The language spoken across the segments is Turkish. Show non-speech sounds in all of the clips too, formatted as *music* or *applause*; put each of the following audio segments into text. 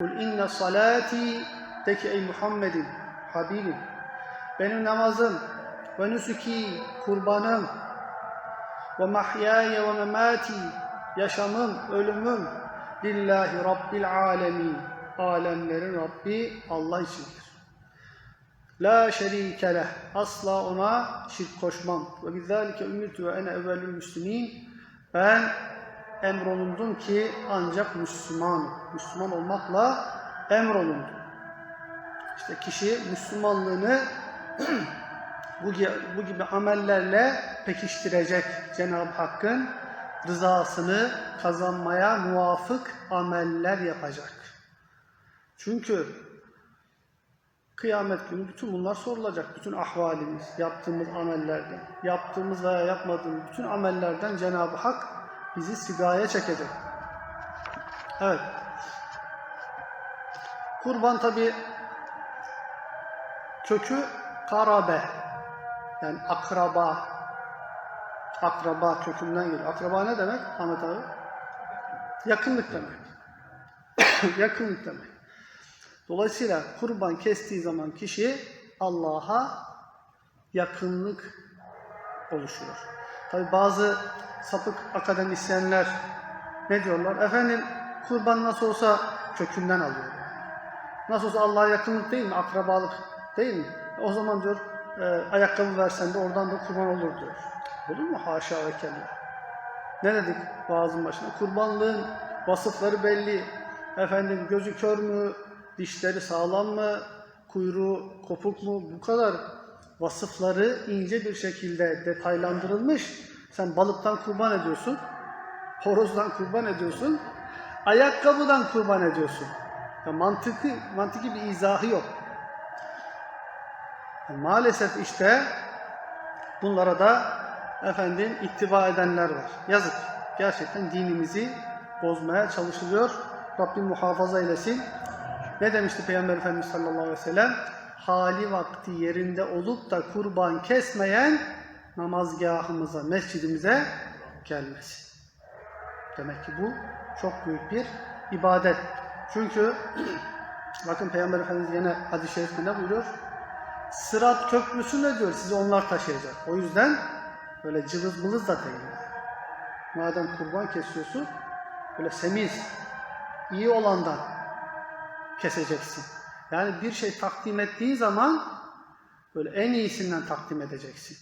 Kul inne salati de ki ey Muhammedin, Habibim, benim namazım ve nusuki, kurbanım ve mahyaya ve memati, yaşamım, ölümüm lillahi rabbil alemin, alemlerin Rabbi Allah içindir. La şerike leh. Asla ona şirk koşmam. Ve bizalike ümitu ve ene evvelül müslimin. Ben emrolundum ki ancak Müslüman. Müslüman olmakla emrolundum. İşte kişi Müslümanlığını *clears throat* bu, bu gibi amellerle pekiştirecek Cenab-ı Hakk'ın rızasını kazanmaya muvafık ameller yapacak. Çünkü Kıyamet günü bütün bunlar sorulacak. Bütün ahvalimiz, yaptığımız amellerden, yaptığımız veya yapmadığımız bütün amellerden Cenab-ı Hak bizi sigaya çekecek. Evet. Kurban tabi kökü karabe. Yani akraba. Akraba kökünden geliyor. Akraba ne demek Ahmet abi? Yakınlık demek. *coughs* Yakınlık demek. Dolayısıyla kurban kestiği zaman kişi Allah'a yakınlık oluşuyor. Tabi bazı sapık akademisyenler ne diyorlar? Efendim kurban nasıl olsa kökünden alıyor. Nasıl olsa Allah'a yakınlık değil mi? Akrabalık değil mi? O zaman diyor e, ayakkabı versen de oradan da kurban olur diyor. Olur mu? Haşa ve kella. Ne dedik vaazın başında? Kurbanlığın vasıfları belli. Efendim gözü kör mü? Dişleri sağlam mı? Kuyruğu kopuk mu? Bu kadar vasıfları ince bir şekilde detaylandırılmış. Sen balıktan kurban ediyorsun. Horozdan kurban ediyorsun. Ayakkabıdan kurban ediyorsun. Ya mantıklı, mantıki bir izahı yok. Maalesef işte bunlara da efendim ittiba edenler var. Yazık. Gerçekten dinimizi bozmaya çalışılıyor. Rabbim muhafaza eylesin. Ne demişti Peygamber Efendimiz sallallahu aleyhi ve sellem? Hali vakti yerinde olup da kurban kesmeyen namazgahımıza, mescidimize gelmesin. Demek ki bu çok büyük bir ibadet. Çünkü *clears throat* bakın Peygamber Efendimiz yine hadis-i şerifinde buyuruyor. Sırat köprüsü ne diyor? Sizi onlar taşıyacak. O yüzden böyle cılız mılız da değil. Madem kurban kesiyorsun, böyle semiz, iyi olandan keseceksin. Yani bir şey takdim ettiği zaman böyle en iyisinden takdim edeceksin.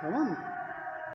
Tamam mı?